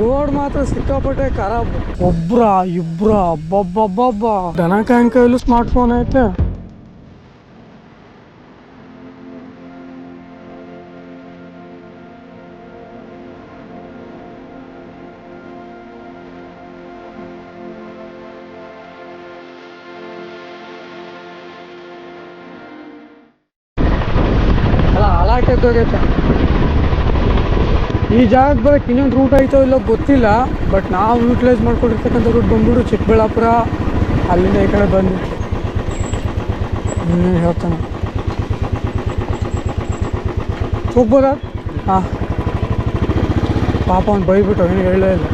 Road ಮಾತ್ರ ಸಿಕ್ಕಾಪಟ್ಟೆ ಖರಾಬ್. ಒಬ್ರ ಇಬ್ರ ಅಬ್ಬಬ್ಬಬ್ಬಬ್ಬ. ದನ ಕಾಯನ್ ಕೈಲೂ ಸ್ಮಾರ್ಟ್ ಫೋನ್ ಐತೆ. ಅಲ್ಲ ಹಾಳಾಗ್ತೈತೆ ಈ ಜಾಗಕ್ಕೆ ಬರೋಕ್ಕೆ ಇನ್ನೊಂದು ರೂಟ್ ಐತೋ ಇಲ್ಲೋ ಗೊತ್ತಿಲ್ಲ ಬಟ್ ನಾವು ಯೂಟಿಲೈಸ್ ಮಾಡ್ಕೊಂಡಿರ್ತಕ್ಕಂಥ ರೂಟ್ ಬಂದ್ಬಿಟ್ಟು ಚಿಕ್ಕಬಳ್ಳಾಪುರ, ಅಲ್ಲಿಂದ ಈ ಕಡೆ ಬಂದು ಹೇಳ್ತಾನೆ? ಹೋಗ್ಬೋದಾ? ಹಾಂ. ಪಾಪ ಅವ್ನು ಬೈಬಿಟ್ಟು ಏನು ಹೇಳೇ ಇಲ್ಲ.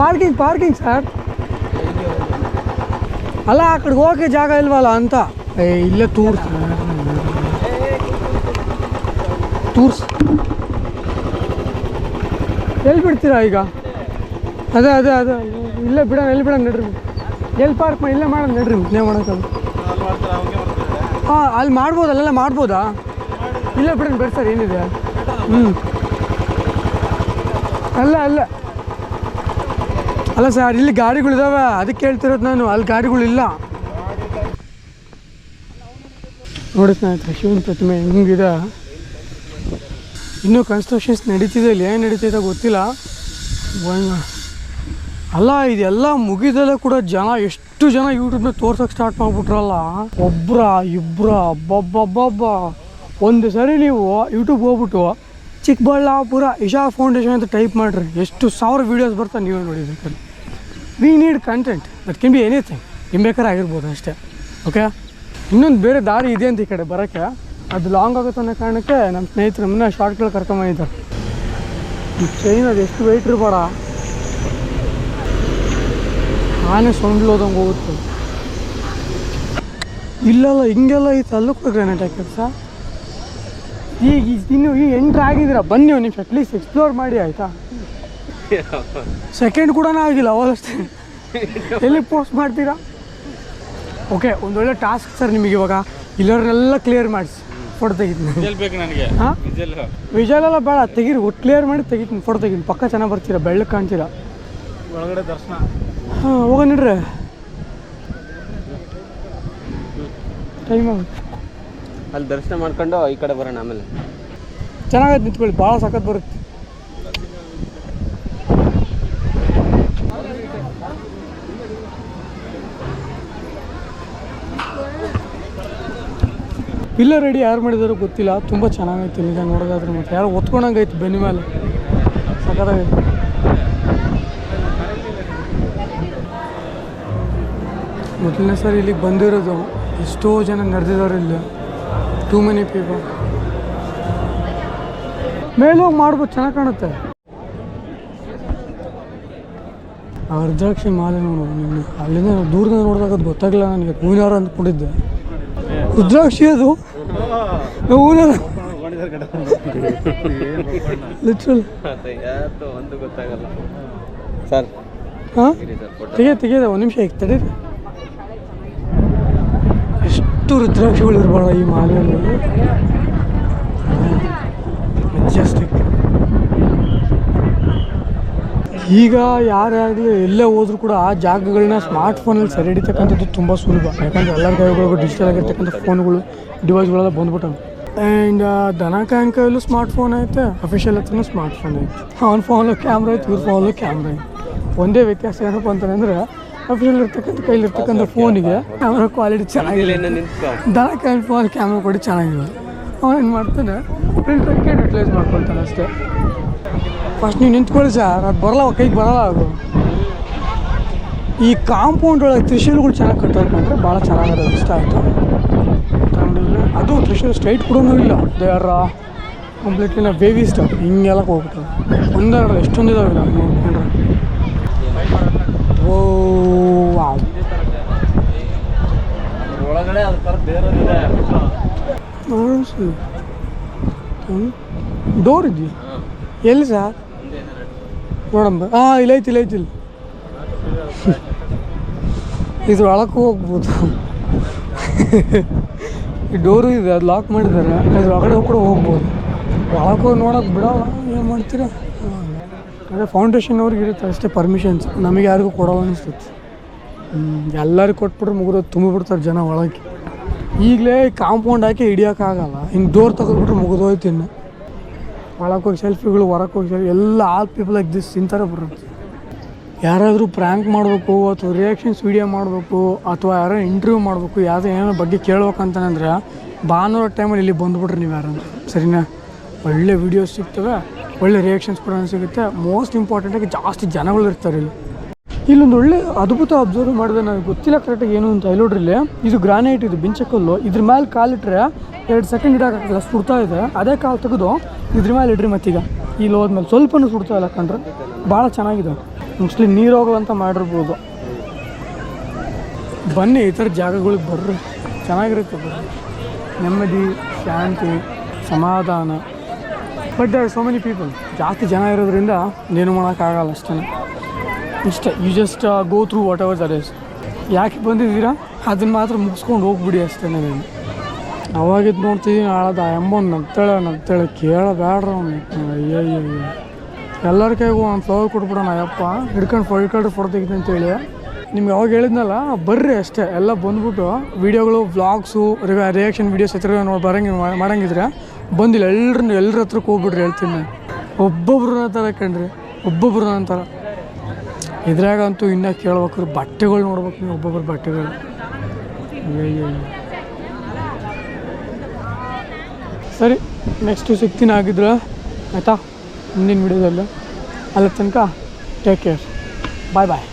ಪಾರ್ಕಿಂಗ್ ಪಾರ್ಕಿಂಗ್ ಸರ್ ಅಲ್ಲ, ಆ ಕಡೆಗೆ ಹೋಗೋಕ್ಕೆ ಜಾಗ ಇಲ್ವಲ್ಲ ಅಂತ? ಏ, ಇಲ್ಲೇ ತೂರ್ಸ್. ತೂರ್ಸ್. ಎಲ್ಲಿ ಬಿಡ್ತೀರಾ ಈಗ? ಅದೇ ಅದೇ ಅದೇ. ಇಲ್ಲೇ ಬಿಡೋಣ ಎಲ್ಲಿ ಬಿಡೋಣ ನಡ್ರಿ. ಎಲ್ಲಿ ಪಾರ್ಕ್ ಮಾಡಿ ಇಲ್ಲೇ ಮಾಡೋಣ ನಡ್ರಿ. ಇಲ್ಲೇ ಮಾಡೋಕ್ಕಲ್ಲ ಹಾಂ, ಅಲ್ಲಿ ಮಾಡ್ಬೋದು, ಅಲ್ಲೆಲ್ಲ ಮಾಡ್ಬೋದಾ? ಇಲ್ಲ ಬಿಡೋಣ ಬಿಡಿ ಸರ್, ಏನಿದೆ? ಹ್ಞೂ ಅಲ್ಲ ಅಲ್ಲ. ಅಲ್ಲ ಸರ್, ಇಲ್ಲಿ ಗಾಡಿಗಳಿದಾವೆ ಅದಕ್ಕೆ ಹೇಳ್ತಿರೋದು ನಾನು. ಅಲ್ಲಿ ಗಾಡಿಗಳಿಲ್ಲ ನೋಡಿ ಸ್ನೇಹಿತರೆ, ಶಿವನ ಪ್ರತಿಮೆ ಹೆಂಗಿದೆ? ಇನ್ನೂ ಕನ್ಸ್ಟ್ರಕ್ಷನ್ಸ್ ನಡೀತಿದೆ ಇಲ್ಲಿ, ಏನು ನಡೀತಿದೆ ಗೊತ್ತಿಲ್ಲ. ಅಲ್ಲ, ಇದೆಲ್ಲ ಮುಗಿದಲ್ಲೇ ಕೂಡ ಜನ, ಎಷ್ಟು ಜನ ಯೂಟ್ಯೂಬ್ನ ತೋರ್ಸೋಕೆ ಸ್ಟಾರ್ಟ್ ಮಾಡಿಬಿಟ್ರಲ್ಲ. ಒಬ್ರ ಇಬ್ಬರ ಒಬ್ಬೊಬ್ಬೊಬ್ಬ ಒಂದು ಸರಿ ನೀವು ಯೂಟ್ಯೂಬ್ ಹೋಗ್ಬಿಟ್ಟು ಚಿಕ್ಕಬಳ್ಳಾಪುರ ಇಶಾ ಫೌಂಡೇಶನ್ ಅಂತ ಟೈಪ್ ಮಾಡಿರಿ. ಎಷ್ಟು ಸಾವಿರ ವೀಡಿಯೋಸ್ ಬರ್ತಾ ನೀವೇ ನೋಡಿ ಬೇಕಾದ್ರೆ we need content that can be anything ನಿಮ್ ಬೇಕಾದ್ರೆ ಆಗಿರ್ಬೋದು ಅಷ್ಟೇ. ಓಕೆ ಇನ್ನೊಂದು ಬೇರೆ ದಾರಿ ಇದೆ ಅಂತ ಈ ಕಡೆ ಬರೋಕ್ಕೆ. ಅದು ಲಾಂಗ್ ಆಗುತ್ತೆ ಅನ್ನೋ ಕಾರಣಕ್ಕೆ ನಮ್ಮ ಸ್ನೇಹಿತರು ನಮ್ಮನ್ನ ಶಾರ್ಟ್ಗಳು ಕರ್ಕೊಂಬಂದಿದ್ದಾರೆ. ಈ ಚೈನ್ ಅದು ಎಷ್ಟು ವೆಯ್ಟ್ ಇರಬೇಡ ಆನೆ ಸೊಂಡ್ಲು ಹೋದಂಗೆ ಹೋಗುತ್ತೆ. ಇಲ್ಲೆಲ್ಲ, ಹಿಂಗೆಲ್ಲ ಐತೆ ಅಲ್ಲೂ ಕೂಡ ಗ್ರಾನೈಟ್ ಹಾಕಿರ್ ಸರ್ ಈಗ ಇನ್ನು ಈ ಎಂಟ್ರ್ ಆಗಿದ್ದೀರ? ಬನ್ನಿ ನೀವು ಅಟ್ಲೀಸ್ಟ್ ಎಕ್ಸ್ಪ್ಲೋರ್ ಮಾಡಿ, ಆಯಿತಾ? ಸೆಕೆಂಡ್ ಕೂಡ ಆಗಿಲ್ಲ ಅವಷ್ಟೇ ಎಲ್ಲಿ ಪೋಸ್ಟ್ ಮಾಡ್ತೀರಾ? ಓಕೆ ಒಂದೊಳ್ಳೆ ಟಾಸ್ಕ್ ಸರ್ ನಿಮಗೆ ಇವಾಗ. ಇಲ್ಲರನ್ನೆಲ್ಲ ಕ್ಲಿಯರ್ ಮಾಡಿಸಿ. ಫೋಟೋ ತೆಗಿತೀನಿ. ವಿಜಲ್ ಬೇಕು ನನಗೆ. ಹಾಂ? ವಿಜಲ್ ಬೇಡ ತೆಗೀರಿ ಒಟ್ಟು ಕ್ಲಿಯರ್ ಮಾಡಿ ತೆಗಿತೀನಿ ಫೋಟೋ ತೆಗಿತೀನಿ ಪಕ್ಕ ಚೆನ್ನಾಗಿ ಬರ್ತೀರಾ ಬೆಳ್ಳಗೆ ಕಾಣ್ತೀರಾ? ಒಳಗಡೆ ದರ್ಶನ. ಹಾಂ ಹೋಗ ನಡ್ರಿ ಟೈಮ್ ಆಗುತ್ತೆ ಅಲ್ಲಿ ದರ್ಶನ ಮಾಡ್ಕೊಂಡು ಈ ಕಡೆ ಬರೋಣ ಆಮೇಲೆ. ಚೆನ್ನಾಗೈತೆ ನಿಂತ್ಕೊಳ್ಳಿ ಭಾಳ ಸಖತ್ ಬರುತ್ತೆ. ಇಲ್ಲ ರೆಡಿ ಯಾರು ಮಾಡಿದಾರೋ ಗೊತ್ತಿಲ್ಲ. ತುಂಬ ಚೆನ್ನಾಗೈತೆ ನಿಜ ನೋಡೋದಾದ್ರೆ ಮತ್ತೆ ಯಾರು ಒತ್ಕೊಂಡಂಗೈತೆ ಬೆನ್ನ ಮೇಲೆ. ಸಖತ್ತಾಗೈತೆ. ಮೊದಲನೇ ಸರಿ ಇಲ್ಲಿಗೆ ಬಂದಿರೋದು. ಎಷ್ಟೋ ಜನ ನಡೆದಿದ್ದಾರೆ ಇಲ್ಲಿ. ಟೂ ಮೆನಿ ಪೀಪಲ್ ಮೇಲೋಗಿ ಮಾಡ್ಬೋದು. ಚೆನ್ನಾಗಿ ಕಾಣುತ್ತೆ. ಅರ್ಧಾಕ್ಷಿ ಮಾಲೆ ನೋಡು ನೀನು. ಅಲ್ಲಿಂದ ದೂರದಿಂದ ನೋಡಿದಾಗ ಅದು ಗೊತ್ತಾಗಲಿಲ್ಲ ನನಗೆ. ಹೂವಿನಾರ ಅಂದ್ಕೊಂಡಿದ್ದೆ. ರುದ್ರಾಕ್ಷಿ ಅದು. ಲಿಟ್ರಲ್ ಒಂದು ಗೊತ್ತಾಗಲ್ಲ ಸರ್. ಹಾಂ? ತೆಗೆ ತೆಗೆದ ಒಂದು ನಿಮಿಷ ಈಗ ತಡೀರಿ. ಎಷ್ಟು ರುದ್ರಾಕ್ಷಿಗಳು ಇರಬಾರ್ದ ಈ ಮಾಲೆಯಲ್ಲಿ. ಈಗ ಯಾರೇ ಆಗಲಿ ಎಲ್ಲೇ ಹೋದ್ರು ಕೂಡ ಆ ಜಾಗಗಳನ್ನ ಸ್ಮಾರ್ಟ್ ಫೋನಲ್ಲಿ ಸೆರೆ ಹಿಡಿತಕ್ಕಂಥದ್ದು ತುಂಬ ಸುಲಭ. ಯಾಕಂದರೆ ಎಲ್ಲರ ಕೈಗಳಿಗೂ ಡಿಜಿಟಲ್ ಆಗಿರ್ತಕ್ಕಂಥ ಫೋನ್ಗಳು ಡಿವೈಸ್ಗಳೆಲ್ಲ ಬಂದ್ಬಿಟ್ಟವು. ಆ್ಯಂಡ್ ದನ ಕಾಯನ್ ಸ್ಮಾರ್ಟ್ ಫೋನ್ ಐತೆ ಅಫಿಷಿಯಲ್ ಹತ್ರನೂ ಸ್ಮಾರ್ಟ್ ಫೋನ್ ಐತೆ ಅವ್ನ ಫೋನು ಕ್ಯಾಮ್ರಾ ಐತೆ ಇವ್ರ ಫೋನಲ್ಲೂ ಕ್ಯಾಮ್ರಾ ಐತೆ. ಒಂದೇ ವ್ಯತ್ಯಾಸ ಏನಪ್ಪ ಅಂತಂದರೆ ಅಫಿಷಿಯಲ್ ಇರ್ತಕ್ಕಂಥ ಕೈಲಿರ್ತಕ್ಕಂಥ ಫೋನಿಗೆ ಕ್ಯಾಮ್ರಾ ಕ್ವಾಲಿಟಿ ಚೆನ್ನಾಗಿದೆ ನಿಂತ್ಕೊ. ದನ ಕಾಯನ್ ಫೋನ್ ಕ್ಯಾಮ್ರಾ ಕೂಡ ಚೆನ್ನಾಗಿದೆ ಅವ್ನು ಏನು ಮಾಡ್ತಾನೆ ಪ್ರಿಂಟ್ ಯುಟಿಲೈಸ್ ಮಾಡ್ಕೊಳ್ತಾನೆ ಅಷ್ಟೇ. ಫಸ್ಟ್ ನೀವು ನಿಂತ್ಕೊಳ್ಳಿ ಸರ್ ಅದು ಬರಲ್ಲ ಕೈಗೆ ಬರಲ್ಲ ಅದು. ಈ ಕಾಂಪೌಂಡ್ ಒಳಗೆ ತ್ರಿಶೂಲ್ಗಳು ಚೆನ್ನಾಗಿ ಕಟ್ಟೋಕೊಂಡ್ರೆ ಭಾಳ ಚೆನ್ನಾಗಿರೋದು ಇಷ್ಟ ಆಯಿತು. ಅದು ತ್ರಿಶೂಲ್ ಸ್ಟ್ರೈಟ್ ಕೂಡ ಇಲ್ಲ. ದೇ ಆರ್ ಕಂಪ್ಲೀಟ್ಲಿ ನಾವು ಬೇಬಿ ಸ್ಟಾಪ್ ಹಿಂಗೆಲ್ಲ ಹೋಗ್ಬಿಟ್ಟು ಒಂದೆರಡು ಎಷ್ಟೊಂದಿದಾವೆ ಇಲ್ಲ ನೋಡ್ಕೊಂಡ್ರೆ ಓ ಒಳಗಡೆ ಡೋರ್ ಇದೆಯಾ? ಎಲ್ಲಿ ಸರ್? ನೋಡಮ್ಮ. ಹಾಂ ಇಲ್ಲ ಐತಿ ಇಲ್ಲ ಐತಿ, ಇಲ್ಲಿ. ಇದ್ರ ಒಳಕ್ಕೂ ಹೋಗ್ಬೋದು. ಈ ಡೋರು ಇದೆ, ಅದು ಲಾಕ್ ಮಾಡಿದ್ದಾರೆ. ಅದ್ರ ಒಳಗಡೆ ಕೂಡ ಹೋಗ್ಬೋದು. ಒಳಗೂ ಹೋಗಿ ನೋಡೋಕೆ ಬಿಡೋಲ್ಲ ಏನು ಮಾಡ್ತೀರಾ? ಅದೇ ಫೌಂಡೇಶನ್ ಅವ್ರಿಗೆ ಇರುತ್ತೆ, ಅಷ್ಟೇ ಪರ್ಮಿಷನ್ಸ್ ನಮಗೆ ಯಾರಿಗೂ ಕೊಡೋಲ್ಲ ಅನಿಸ್ತೈತಿ. ಎಲ್ಲರಿಗೂ ಕೊಟ್ಬಿಟ್ರೆ ಮುಗಿದೋದು ತುಂಬಿಬಿಡ್ತಾರೆ ಜನ ಒಳಗೆ. ಈಗಲೇ ಕಾಂಪೌಂಡ್ ಹಾಕಿ ಹಿಡಿಯೋಕ್ಕಾಗಲ್ಲ. ಇನ್ನು ಡೋರ್ ತೆಗೆದ್ಬಿಟ್ರೆ ಮುಗಿದೋಯ್ತು ಇನ್ನು. ಒಳಗೆ ಹೋಗಿ ಸೆಲ್ಫಿಗಳು ಹೊರಗೆ ಹೋಗಿ ಎಲ್ಲ ಆಲ್ ಪೀಪಲ್ ಲೈಕ್ ದಿಸ್ ಇಂಥರ ಬರುತ್ತೆ ಯಾರಾದರೂ ಪ್ರ್ಯಾಂಕ್ ಮಾಡಬೇಕು ಅಥವಾ ರಿಯಾಕ್ಷನ್ಸ್ ವೀಡಿಯೋ ಮಾಡಬೇಕು ಅಥವಾ ಯಾರೋ ಇಂಟರ್ವ್ಯೂ ಮಾಡಬೇಕು, ಯಾವುದೋ ಏನೋ ಬಗ್ಗೆ ಕೇಳ್ಬೇಕಂತಂದ್ರೆ ಭಾನುವಾರ ಟೈಮಲ್ಲಿ ಇಲ್ಲಿ ಬಂದುಬಿಟ್ರಿ ನೀವು ಯಾರಂದ್ರೆ ಸರಿನಾ? ಒಳ್ಳೆ ವೀಡಿಯೋಸ್ ಸಿಗ್ತವೆ, ಒಳ್ಳೆ ರಿಯಾಕ್ಷನ್ಸ್ ಕೂಡ ಸಿಗುತ್ತೆ. ಮೋಸ್ಟ್ ಇಂಪಾರ್ಟೆಂಟಾಗಿ ಜಾಸ್ತಿ ಜನಗಳು ಇರ್ತಾರೆ ಇಲ್ಲಿ. ಇಲ್ಲೊಂದು ಒಳ್ಳೆ ಅದ್ಭುತ ಅಬ್ಸರ್ವ್ ಮಾಡಿದೆ ನನಗೆ ಗೊತ್ತಿಲ್ಲ ಕರೆಕ್ಟಾಗಿ ಏನು ಅಂತ. ನೋಡ್ರಿಲ್ಲಿ ಇದು ಗ್ರಾನೈಟ್ ಇದು, ಬಿಂಚಕಲ್ಲು. ಇದ್ರ ಮೇಲೆ ಕಾಲಿಟ್ರೆ ಎರಡು ಸೆಕೆಂಡ್ ಇಡೋಕ್ಕಾಗಲ್ಲ ಸುಡ್ತಾ ಇದೆ. ಅದೇ ಕಾಲು ತೆಗೆದು ಇದ್ರ ಮೇಲೆ ಇಡ್ರಿ ಮತ್ತೀಗ. ಇಲ್ಲಿ ಹೋದ್ಮೇಲೆ ಸ್ವಲ್ಪನೂ ಸುಡ್ತಾ ಇಲ್ಲ ಕಂಡ್ರೆ ಭಾಳ ಚೆನ್ನಾಗಿದೆ. ಮೋಸ್ಟ್ಲಿ ನೀರು ಹೋಗುವಂತ ಮಾಡಿರ್ಬೋದು. ಬನ್ನಿ ಈ ಥರ ಜಾಗಗಳಿಗೆ ಬರ್ರಿ. ಚೆನ್ನಾಗಿರುತ್ತೆ ನೆಮ್ಮದಿ, ಶಾಂತಿ, ಸಮಾಧಾನ. But there so many people ಜಾಸ್ತಿ ಜನ ಇರೋದ್ರಿಂದ ಏನು ಮಾಡೋಕ್ಕಾಗಲ್ಲ ಅಷ್ಟೇ. ಇಷ್ಟೇ. You just go through whatever that is ಯಾಕೆ ಬಂದಿದ್ದೀರಾ? ಅದನ್ನು ಮಾತ್ರ ಮುಗಿಸ್ಕೊಂಡು ಹೋಗ್ಬಿಡಿ ಅಷ್ಟೇ ನೀವು ಅವಾಗಿದ್ದು ನೋಡ್ತಿದ್ದೀನಿ ಆಳದ ಅಮ್ಮ ನಗ್ತಾಳೆ ನಗ್ತಾಳೆ, ಕೇಳಬೇಡ್ರ ಅಯ್ಯೋ ಎಲ್ಲರ ಕೈಗೂ ಒಂದು ಫ್ಲವರ್ ಕೊಟ್ಬಿಡೋಣ, ಅಯ್ಯಪ್ಪ. ಹಿಡ್ಕೊಂಡು ಫೋ ಹಿಡ್ಕೊಂಡ್ರೆ ಫೋಟೋ ತೆಗಿತೀನಿ ಅಂತೇಳಿ ನಿಮ್ಗೆ ಯಾವಾಗ ಹೇಳಿದ್ನಲ್ಲ, ಬರ್ರಿ ಅಷ್ಟೇ. ಎಲ್ಲ ಬಂದ್ಬಿಟ್ಟು ವೀಡಿಯೋಗಳು, ವ್ಲಾಗ್ಸು ರಿಯಾಕ್ಷನ್ ವೀಡಿಯೋಸ್ ಹತ್ರ ನೋಡಿ, ಬರಂಗೆ ಮಾಡಂಗಿದ್ರೆ ಬಂದಿಲ್ಲ. ಎಲ್ಲರನ್ನ ಎಲ್ಲರ ಹತ್ರಕ್ಕೆ ಹೋಗ್ಬಿಡ್ರಿ, ಹೇಳ್ತೀನಿ. ಒಬ್ಬೊಬ್ರು ಅಂತಾರೆ ಕಣ್ರಿ. ಒಬ್ಬೊಬ್ರು ಅಂತಾರ ಇದ್ರಾಗಂತೂ ಇನ್ನೂ ಕೇಳ್ಬೇಕು ಬಟ್ಟೆಗಳು ನೋಡ್ಬೇಕು ನೀವು, ಒಬ್ಬೊಬ್ರು ಬಟ್ಟೆಗಳು. ಅಯ್ಯಯ್ಯಯ್ಯ. ಸರಿ ನೆಕ್ಸ್ಟು ಸಿಗ್ತೀನಿ ಆಗಿದ್ರೆ ಆಯಿತಾ? ಮುಂದಿನ ವಿಡಿಯೋದಲ್ಲಿ ಅಲ್ಲ ತನಕ ಟೇಕ್ ಕೇರ್ ಬಾಯ್ ಬಾಯ್